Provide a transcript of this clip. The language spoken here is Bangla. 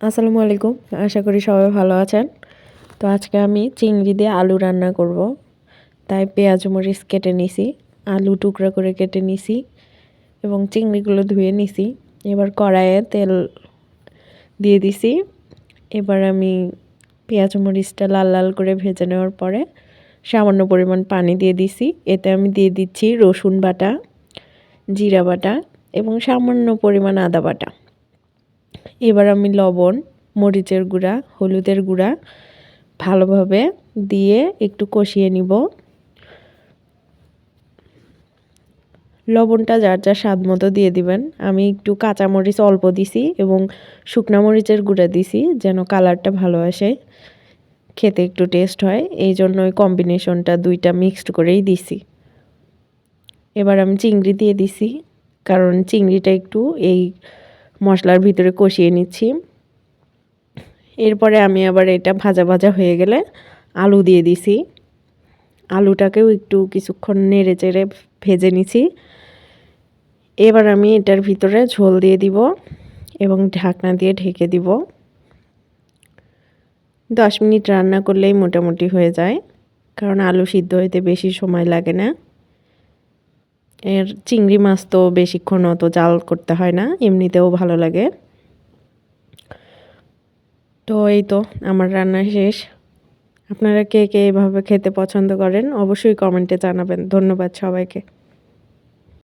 আসসালামু আলাইকুম। আশা করি সবাই ভালো আছেন। তো আজকে আমি চিংড়ি দিয়ে আলু রান্না করব। তাই পেঁয়াজ মরিচ কেটে নিছি, আলু টুকরা করে কেটে নিছি এবং চিংড়িগুলো ধুয়ে নিছি। এবার কড়াইয়ে তেল দিয়ে দিছি। এবার আমি পেঁয়াজ মরিচটা লাল লাল করে ভেজে নেওয়ার পরে সামান্য পরিমাণ পানি দিয়ে দিছি। এতে আমি দিয়ে দিচ্ছি রসুন বাটা, জিরা বাটা এবং সামান্য পরিমাণ আদা বাটা। এবার আমি লবণ, মরিচের গুঁড়া, হলুদের গুঁড়া ভালোভাবে দিয়ে একটু কষিয়ে নিব। লবণটা যার যার স্বাদ মতো দিয়ে দিবেন। আমি একটু কাঁচা মরিচ অল্প দিছি এবং শুকনা মরিচের গুঁড়া দিছি যেন কালারটা ভালো আসে, খেতে একটু টেস্ট হয়। এই জন্য ওই কম্বিনেশনটা দুইটা মিক্সড করেই দিছি। এবার আমি চিংড়ি দিয়ে দিছি, কারণ চিংড়িটা একটু এই মশলার ভিতরে কষিয়ে নিচ্ছি। এরপরে আমি আবার এটা ভাজা ভাজা হয়ে গেলে আলু দিয়ে দিছি। আলুটাকেও একটু কিছুক্ষণ নেড়ে চেড়ে ভেজে নিছি। এবার আমি এটার ভিতরে ঝোল দিয়ে দিব এবং ঢাকনা দিয়ে ঢেকে দিব। দশ মিনিট রান্না করলেই মোটামুটি হয়ে যায়, কারণ আলু সিদ্ধ হইতে বেশি সময় লাগে না। এর চিংড়ি মাছ তো বেশিক্ষণ অত জাল করতে হয় না, এমনিতেও ভালো লাগে। তো এই তো আমার রান্না শেষ। আপনারা কে কে এভাবে খেতে পছন্দ করেন অবশ্যই কমেন্টে জানাবেন। ধন্যবাদ সবাইকে।